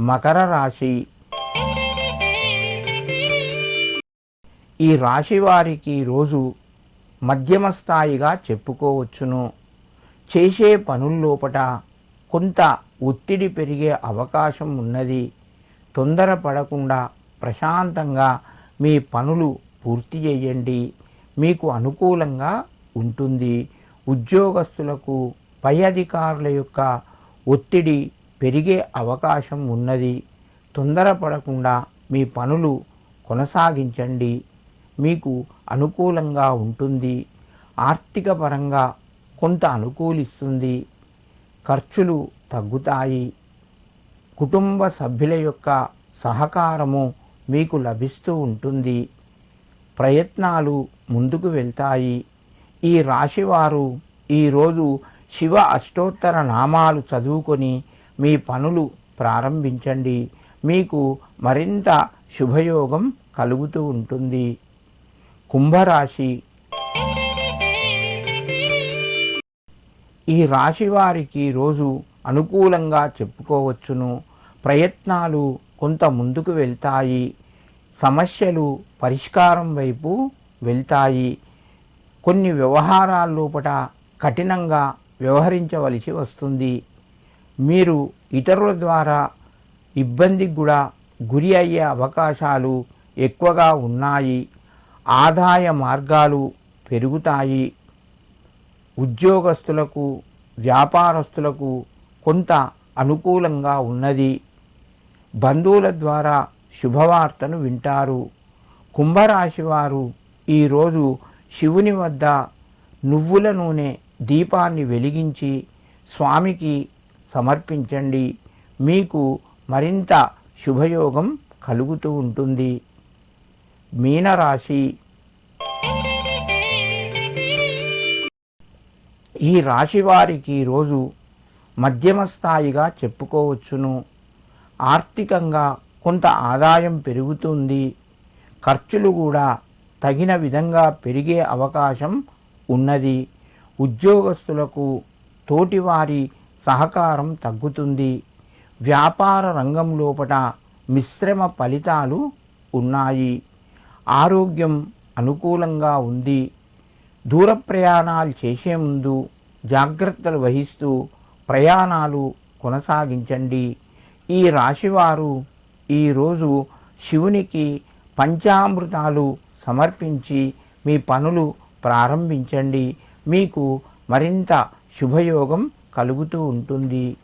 మకర రాశి. ఈ రాశి వారికి రోజు మధ్యమ స్థాయిగా చెప్పుకోవచ్చును. చేసే పనుల్లోపట కొంత ఒత్తిడి పెరిగే అవకాశం ఉన్నది. తొందరపడకుండా ప్రశాంతంగా మీ పనులు పూర్తి చేయండి. మీకు అనుకూలంగా ఉంటుంది. ఉద్యోగస్తులకు పై అధికారుల యొక్క ఒత్తిడి పెరిగే అవకాశం ఉన్నది. తొందరపడకుండా మీ పనులు కొనసాగించండి. మీకు అనుకూలంగా ఉంటుంది. ఆర్థిక పరంగా కొంత అనుకూలిస్తుంది. ఖర్చులు తగ్గుతాయి. కుటుంబ సభ్యుల యొక్క సహకారము మీకు లభిస్తూ ఉంటుంది. ప్రయత్నాలు ముందుకు వెళ్తాయి. ఈ రాశివారు ఈరోజు శివ అష్టోత్తర నామాలు చదువుకొని మీ పనులు ప్రారంభించండి. మీకు మరింత శుభయోగం కలుగుతూ ఉంటుంది. కుంభరాశి. ఈ రాశి వారికి రోజు అనుకూలంగా చెప్పుకోవచ్చును. ప్రయత్నాలు కొంత ముందుకు వెళ్తాయి. సమస్యలు పరిష్కారం వైపు వెళ్తాయి. కొన్ని వ్యవహారాల లోపట కఠినంగా వ్యవహరించవలసి వస్తుంది. మీరు ఇతరుల ద్వారా ఇబ్బందికి కూడా గురి అయ్యే అవకాశాలు ఎక్కువగా ఉన్నాయి. ఆదాయ మార్గాలు పెరుగుతాయి. ఉద్యోగస్తులకు వ్యాపారస్తులకు కొంత అనుకూలంగా ఉన్నది. బంధువుల ద్వారా శుభవార్తను వింటారు. కుంభరాశి వారు ఈరోజు శివుని వద్ద నువ్వుల నూనె దీపాన్ని వెలిగించి స్వామికి సమర్పించండి. మీకు మరింత శుభయోగం కలుగుతూ ఉంటుంది. మీనరాశి. ఈ రాశి వారికి రోజు మధ్యమ స్థాయిగా చెప్పుకోవచ్చును. ఆర్థికంగా కొంత ఆదాయం పెరుగుతుంది. ఖర్చులు కూడా తగిన విధంగా పెరిగే అవకాశం ఉన్నది. ఉద్యోగస్తులకు తోటివారి సహకారం తగ్గుతుంది. వ్యాపార రంగం లోపట మిశ్రమ ఫలితాలు ఉన్నాయి. ఆరోగ్యం అనుకూలంగా ఉంది. దూర ప్రయాణాలు చేసే ముందు జాగ్రత్తలు వహిస్తూ ప్రయాణాలు కొనసాగించండి. ఈ రాశివారు ఈరోజు శివునికి పంచామృతాలు సమర్పించి మీ పనులు ప్రారంభించండి. మీకు మరింత శుభయోగం కలుగుతూ ఉంటుంది.